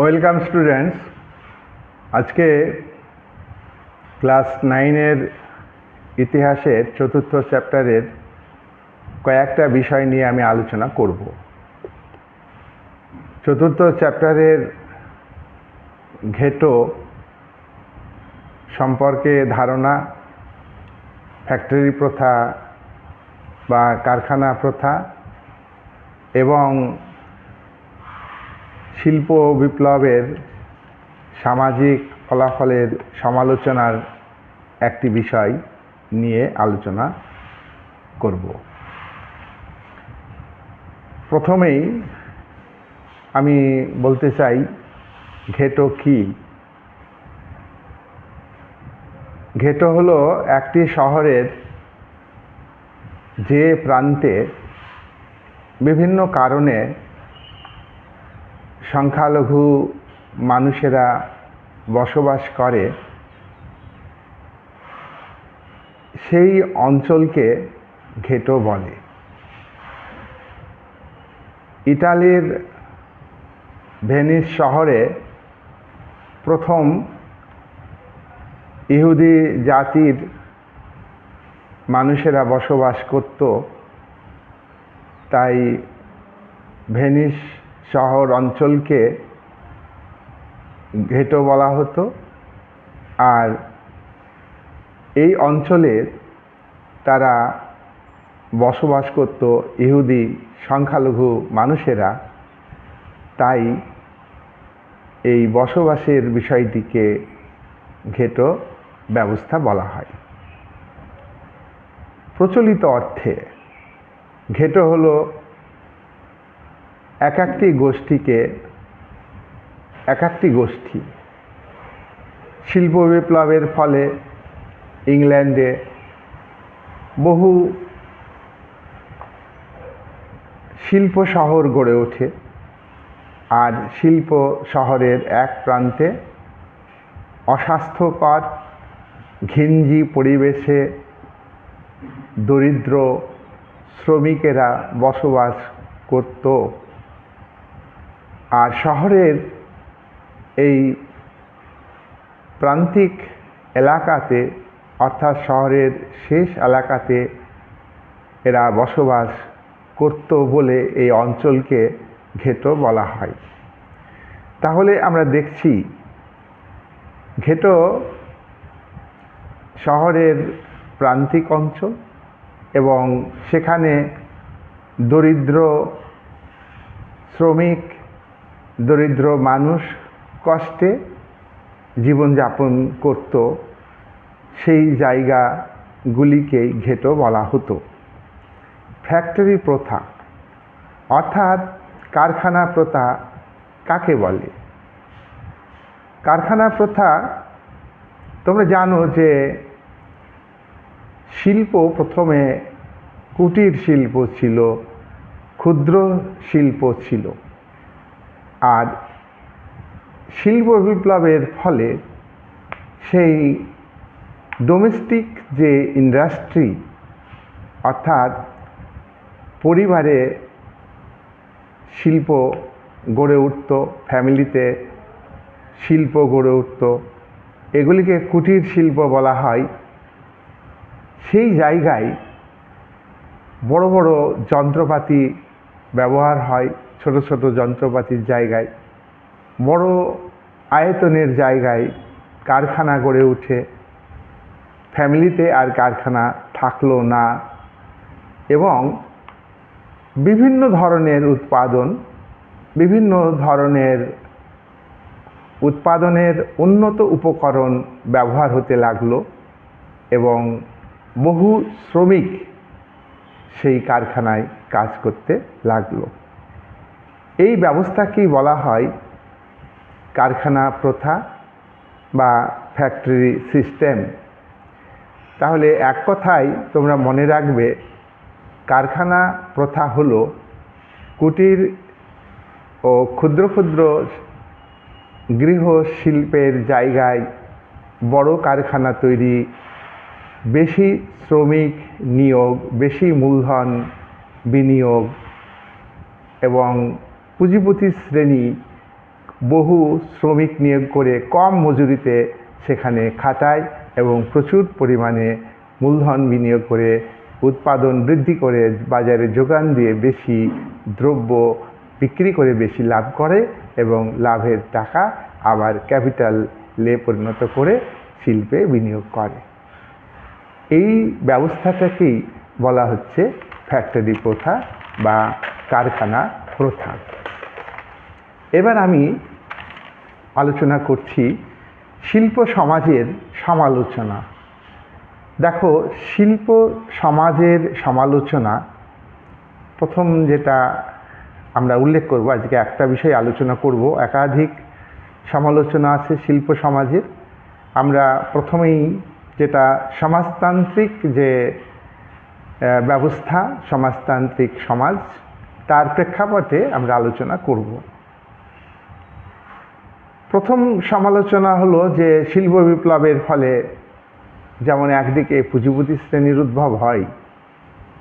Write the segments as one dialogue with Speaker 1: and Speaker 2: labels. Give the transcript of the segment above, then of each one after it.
Speaker 1: Welcome students. আজকে class নাইনের ইতিহাসের চতুর্থ চ্যাপ্টারের কয়েকটা বিষয় নিয়ে আমি আলোচনা করব। চতুর্থ চ্যাপ্টারের ঘেটো সম্পর্কে ধারণা, ফ্যাক্টরি প্রথা বা কারখানা প্রথা এবং শিল্প বিপ্লবের সামাজিক ফলাফলের সমালোচনার একটি বিষয় নিয়ে আলোচনা করব। প্রথমেই আমি বলতে চাই, ঘেটো কি? ঘেটো হলো একটি শহরের যে প্রান্তে বিভিন্ন কারণে সংখ্যালঘু মানুষেরা বসবাস করে, সেই অঞ্চলকে ঘেটো বলে। ইটালির ভেনিস শহরে প্রথম ইহুদি জাতির মানুষেরা বসবাস করত, তাই ভেনিস শহর অঞ্চলকে ঘেটো বলা হতো। আর এই অঞ্চলে তারা বসবাস করত ইহুদি সংখ্যালঘু মানুষেরা। তাই এই বসবাসের বিষয়টিকে ঘেটো ব্যবস্থা বলা হয়। প্রচলিত অর্থে ঘেটো হলো এক একটি গোষ্ঠীকে এক একটি গোষ্ঠী শিল্প বিপ্লবের ফলে ইংল্যান্ডে বহু শিল্প শহর গড়ে ওঠে। আর শিল্প শহরের এক প্রান্তে অস্বাস্থ্যকর, ঘিঞ্জি পরিবেশে দরিদ্র শ্রমিকেরা বসবাস করত। আর শহরের এই প্রান্তিক এলাকাতে, অর্থাৎ শহরের শেষ এলাকাতে এরা বসবাস করত বলে এই অঞ্চলকে ঘেটো বলা হয়। তাহলে আমরা দেখছি, ঘেটো শহরের প্রান্তিক অঞ্চল এবং সেখানে দরিদ্র শ্রমিক দরিদ্র মানুষ কষ্টে জীবনযাপন করত, সেই জায়গাগুলিকেই ঘেটো বলা হতো। ফ্যাক্টরি প্রথা, অর্থাৎ কারখানা প্রথা কাকে বলে? কারখানা প্রথা, তোমরা জানো যে শিল্প প্রথমে কুটির শিল্প ছিল, ক্ষুদ্র শিল্প ছিল। আর শিল্প বিপ্লবের ফলে সেই ডোমেস্টিক যে ইন্ডাস্ট্রি অর্থাৎ পরিবারে শিল্প গড়ে উঠত ফ্যামিলিতে শিল্প গড়ে উঠত, এগুলিকে কুটির শিল্প বলা হয়। সেই জায়গায় বড় বড় যন্ত্রপাতি ব্যবহার হয়। ছোট ছোট যন্ত্রপাতির জায়গায়, বড় আয়তনের জায়গায় কারখানা গড়ে উঠে ফ্যামিলিতে আর কারখানা থাকল না এবং বিভিন্ন ধরনের উৎপাদন, বিভিন্ন ধরনের উৎপাদনের উন্নত উপকরণ ব্যবহার হতে লাগল এবং বহু শ্রমিক সেই কারখানায় কাজ করতে লাগল। এই ব্যবস্থাকেই বলা হয় কারখানা প্রথা বা ফ্যাক্টরি সিস্টেম? তাহলে এক কথায় তোমরা মনে রাখবে, কারখানা প্রথা হলো কুটির ও ক্ষুদ্র ক্ষুদ্র গৃহ শিল্পের জায়গায় বড় কারখানা তৈরি, বেশি শ্রমিক নিয়োগ, বেশি মূলধন বিনিয়োগ এবং পুঁজিপতি শ্রেণি বহু শ্রমিক নিয়োগ করে কম মজুরিতে সেখানে খাটায় এবং প্রচুর পরিমাণে মূলধন বিনিয়োগ করে উৎপাদন বৃদ্ধি করে, বাজারে যোগান দিয়ে বেশি দ্রব্য বিক্রি করে বেশি লাভ করে এবং লাভের টাকা আবার ক্যাপিটালে পরিণত করে শিল্পে বিনিয়োগ করে। এই ব্যবস্থাটাকেই বলা হচ্ছে ফ্যাক্টরি প্রথা বা কারখানা প্রথা। এবার আমি আলোচনা করছি শিল্প সমাজের সমালোচনা। দেখো, শিল্প সমাজের সমালোচনা, প্রথম যেটা আমরা উল্লেখ করব, আজকে একটা বিষয় আলোচনা করব, একাধিক সমালোচনা আছে শিল্প সমাজের। আমরা প্রথমেই যেটা সমাজতান্ত্রিক যে ব্যবস্থা, সমাজতান্ত্রিক সমাজ, তার প্রেক্ষাপটে আমরা আলোচনা করব। প্রথম সমালোচনা হলো যে শিল্প বিপ্লবের ফলে যেমন একদিকে পুঁজিপতি শ্রেণির উদ্ভব হয়,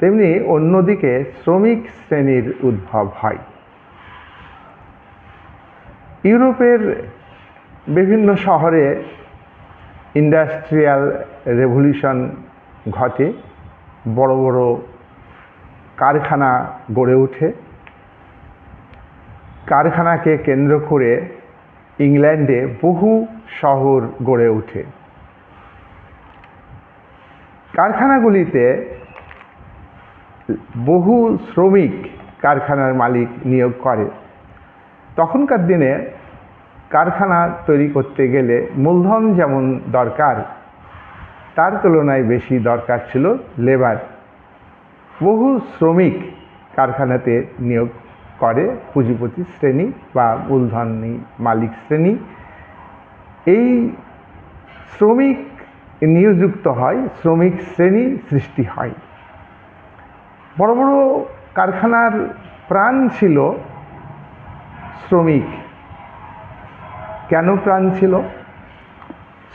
Speaker 1: তেমনি অন্যদিকে শ্রমিক শ্রেণির উদ্ভব হয়। ইউরোপের বিভিন্ন শহরে ইন্ডাস্ট্রিয়াল রেভলিউশন ঘটে, বড় বড় কারখানা গড়ে ওঠে। কারখানাকে কেন্দ্র করে ইংল্যান্ডে বহু শহর গড়ে ওঠে। কারখানাগুলিতে বহু শ্রমিক কারখানার মালিক নিয়োগ করে। তখনকার দিনে কারখানা তৈরি করতে গেলে মূলধন যেমন দরকার, তার তুলনায় বেশি দরকার ছিল লেবার। বহু শ্রমিক কারখানাতে নিয়োগ করে পুঁজিপতি শ্রেণি বা মূলধনী মালিক শ্রেণি। এই শ্রমিক নিয়োযুক্ত হয়, শ্রমিক শ্রেণি সৃষ্টি হয়। বড় বড় কারখানার প্রাণ ছিল শ্রমিক। কেন প্রাণ ছিল?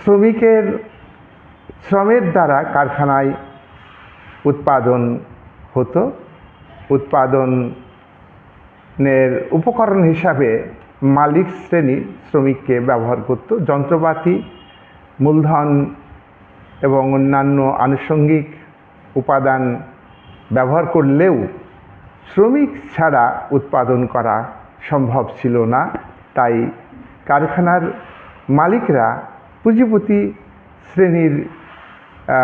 Speaker 1: শ্রমিকের শ্রমের দ্বারা কারখানায় উৎপাদন হতো। উৎপাদনের উপকরণ হিসাবে মালিক শ্রেণি শ্রমিককে ব্যবহার করত। যন্ত্রপাতি, মূলধন এবং অন্যান্য আনুষঙ্গিক উপাদান ব্যবহার করলেও শ্রমিক ছাড়া উৎপাদন করা সম্ভব ছিল না। তাই কারখানার মালিকরা, পুঁজিপতি শ্রেণির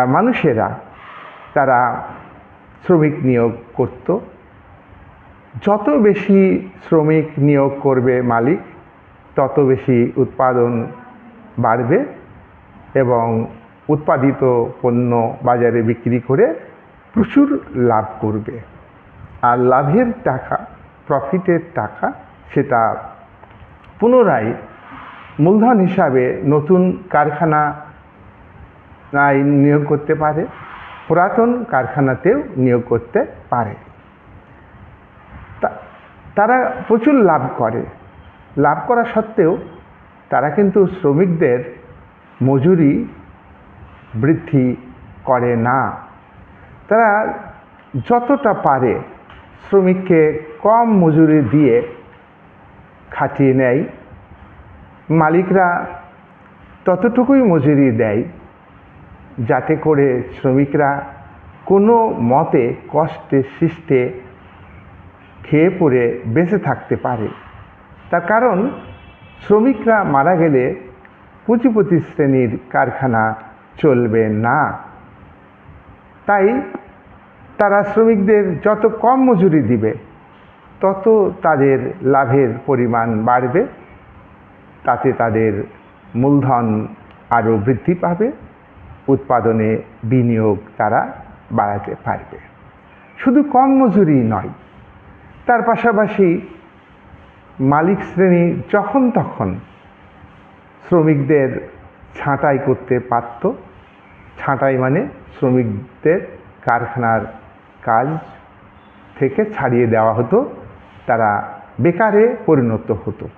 Speaker 1: মানুষেরা তারা শ্রমিক নিয়োগ করত। যত বেশি শ্রমিক নিয়োগ করবে মালিক, তত বেশি উৎপাদন বাড়বে এবং উৎপাদিত পণ্য বাজারে বিক্রি করে প্রচুর লাভ করবে। আর লাভের টাকা প্রফিটের টাকা, সেটা পুনরায় মূলধন হিসাবে নতুন কারখানা নিয়োগ করতে পারে, পুরাতন কারখানাতেও নিয়োগ করতে পারে। তারা প্রচুর লাভ করে। লাভ করা সত্ত্বেও তারা কিন্তু শ্রমিকদের মজুরি বৃদ্ধি করে না। তারা যতটা পারে শ্রমিককে কম মজুরি দিয়ে খাটিয়ে নেয়। মালিকরা ততটুকুই মজুরি দেয় যাতে করে শ্রমিকরা কোনো মতে কষ্টে সৃষ্টে খেয়ে পড়ে বেঁচে থাকতে পারে। তার কারণ, শ্রমিকরা মারা গেলে পুঁজিপতি শ্রেণির কারখানা চলবে না। তাই তারা শ্রমিকদের যত কম মজুরি দিবে, তত তাদের লাভের পরিমাণ বাড়বে। তাতে তাদের মূলধন আরও বৃদ্ধি পাবে, উৎপাদনে বিনিয়োগ তারা বাড়াতে পারবে। শুধু কম মজুরি নয় তার পাশাপাশি মালিক শ্রেণি যখন তখন শ্রমিকদের ছাঁটাই করতে পারত। ছাঁটাই মানে শ্রমিকদের কারখানার কাজ থেকে ছাড়িয়ে দেওয়া হতো, তারা বেকারে পরিণত হতো।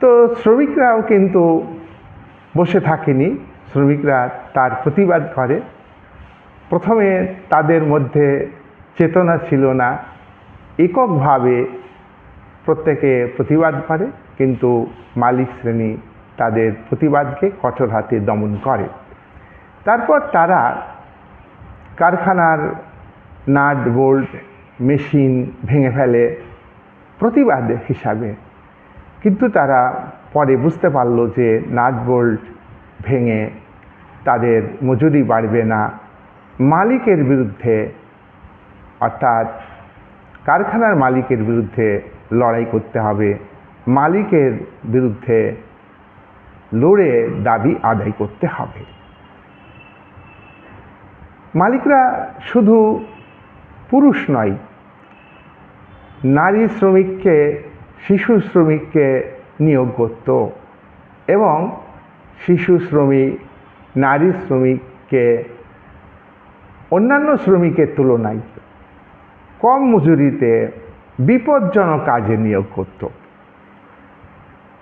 Speaker 1: তো শ্রমিকরাও কিন্তু বসে থাকেনি, শ্রমিকরা তার প্রতিবাদ করে। প্রথমে তাদের মধ্যে চেতনা ছিল না এককভাবে প্রত্যেকে প্রতিবাদ করে, কিন্তু মালিক শ্রেণি তাদের প্রতিবাদকে কঠোর হাতে দমন করে। তারপর তারা কারখানার নাট বোল্ট মেশিন ভেঙে ফেলে প্রতিবাদ হিসাবে। কিন্তু তারা পরে বুঝতে পারল যে নাট বোল্ট ভেঙে তাদের মজুরি বাড়বে না। মালিকের বিরুদ্ধে অর্থাৎ কারখানার মালিকের বিরুদ্ধে লড়াই করতে হবে। মালিকের বিরুদ্ধে লড়ে দাবি আদায় করতে হবে। মালিকরা শুধু পুরুষ নয়, নারী শ্রমিককে, শিশু শ্রমিককে নিয়োগ করত এবং শিশু শ্রমিক, নারী শ্রমিককে, অন্যান্য শ্রমিকের তুলনায় কম মজুরিতে বিপজ্জনক কাজে নিয়োগ করত।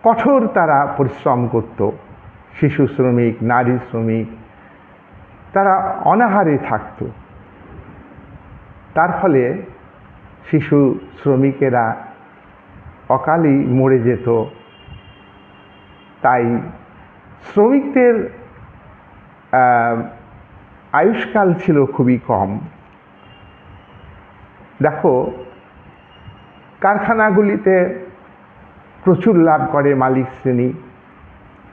Speaker 1: কঠোর তারা পরিশ্রম করত। শিশু শ্রমিক, নারী শ্রমিক, তারা অনাহারে থাকত। তার ফলে শিশু শ্রমিকেরা অকালেই মরে যেত। তাই শ্রমিকদের আয়ুষ্কাল ছিল খুবই কম। দেখো, কারখানাগুলিতে প্রচুর লাভ করে মালিক শ্রেণি,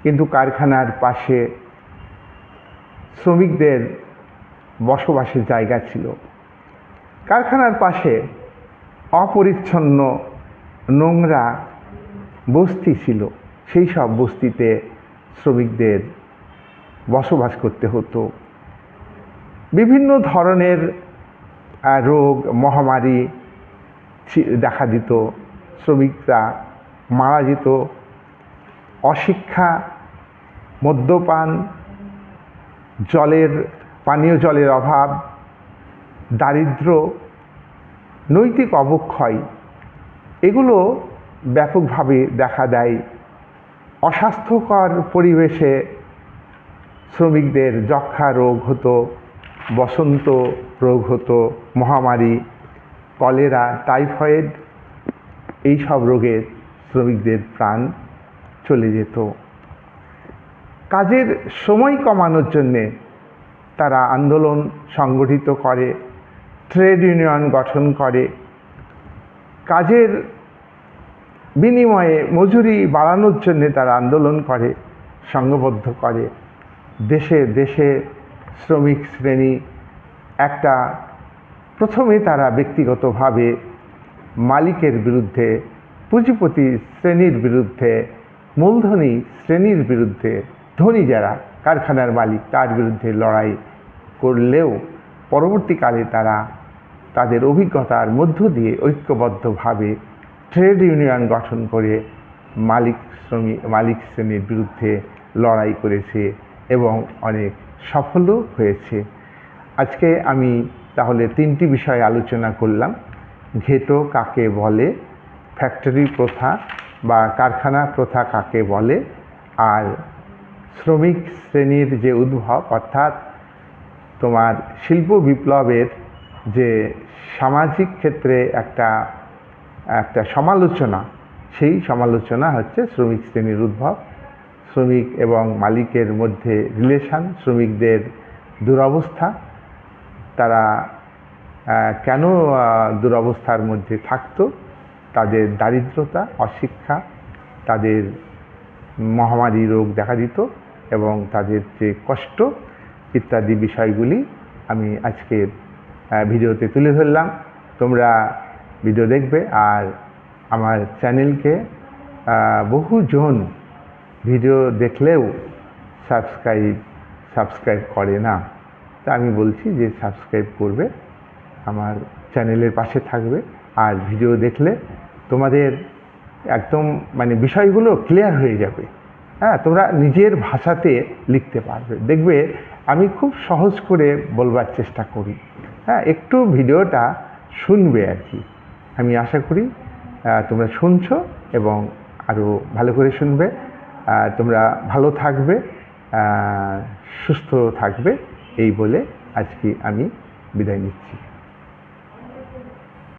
Speaker 1: কিন্তু কারখানার পাশে শ্রমিকদের বসবাসের জায়গা ছিল। কারখানার পাশে অপরিচ্ছন্ন নোংরা বস্তি ছিল। সেই সব বস্তিতে শ্রমিকদের বসবাস করতে হতো। বিভিন্ন ধরনের রোগ, মহামারী দেখা দিত, শ্রমিকরা মারা যেত। অশিক্ষা, মদ্যপান, জলের, পানীয় জলের অভাব, দারিদ্র, নৈতিক অবক্ষয়, এগুলো ব্যাপকভাবে দেখা দেয়। অস্বাস্থ্যকর পরিবেশে শ্রমিকদের যক্ষা রোগ হতো। বসন্ত রোগ হতো, মহামারী, কলেরা, টাইফয়েড এই সব রোগে শ্রমিকদের প্রাণ চলে যেত। কাজের সময় কমানোর জন্যে তারা আন্দোলন সংগঠিত করে, ট্রেড ইউনিয়ন গঠন করে। কাজের বিনিময়ে মজুরি বাড়ানোর জন্যে তারা আন্দোলন করে, সংঘবদ্ধ করে। দেশে দেশে শ্রমিক শ্রেণি একটা প্রথমে তারা ব্যক্তিগতভাবে মালিকের বিরুদ্ধে, পুঁজিপতি শ্রেণির বিরুদ্ধে, মূলধনী শ্রেণির বিরুদ্ধে, ধনী যারা কারখানার মালিক তার বিরুদ্ধে লড়াই করলেও পরবর্তীকালে তারা তাদের অভিজ্ঞতার মধ্য দিয়ে ঐক্যবদ্ধভাবে ট্রেড ইউনিয়ন গঠন করে মালিক শ্রমিক মালিক শ্রেণির বিরুদ্ধে লড়াই করেছে এবং অনেক সফলও হয়েছে। আজকে আমি তাহলে তিনটি বিষয়ে আলোচনা করলাম। ঘেটো কাকে বলে, ফ্যাক্টরি প্রথা বা কারখানা প্রথা কাকে বলে, আর শ্রমিক শ্রেণির যে উদ্ভব, অর্থাৎ তোমার শিল্প বিপ্লবের যে সামাজিক ক্ষেত্রে একটা একটা সমালোচনা, সেই সমালোচনা হচ্ছে শ্রমিক শ্রেণির উদ্ভব। শ্রমিক এবং মালিকের মধ্যে রিলেশন শ্রমিকদের দুরবস্থা, তারা কেন দুরবস্থার মধ্যে থাকতো? তাদের দারিদ্রতা, অশিক্ষা, তাদের মহামারী রোগ দেখা দিত এবং তাদের যে কষ্ট ইত্যাদি বিষয়গুলি আমি আজকের ভিডিওতে তুলে ধরলাম। তোমরা ভিডিও দেখবে আর আমার চ্যানেলকে বহুজন ভিডিও দেখলেও সাবস্ক্রাইব সাবস্ক্রাইব করে না। তা আমি বলছি যে সাবস্ক্রাইব করবে, আমার চ্যানেলের পাশে থাকবে। আর ভিডিও দেখলে তোমাদের একদম মানে বিষয়গুলো ক্লিয়ার হয়ে যাবে। হ্যাঁ তোমরা নিজের ভাষাতে লিখতে পারবে। দেখবে আমি খুব সহজ করে বলবার চেষ্টা করি। হ্যাঁ একটু ভিডিওটা শুনবে আর কি। আমি আশা করি তোমরা শুনছো এবং আরও ভালো করে শুনবে। তোমরা ভালো থাকবে সুস্থ থাকবে এই বলে আজকে আমি বিদায় নিচ্ছি।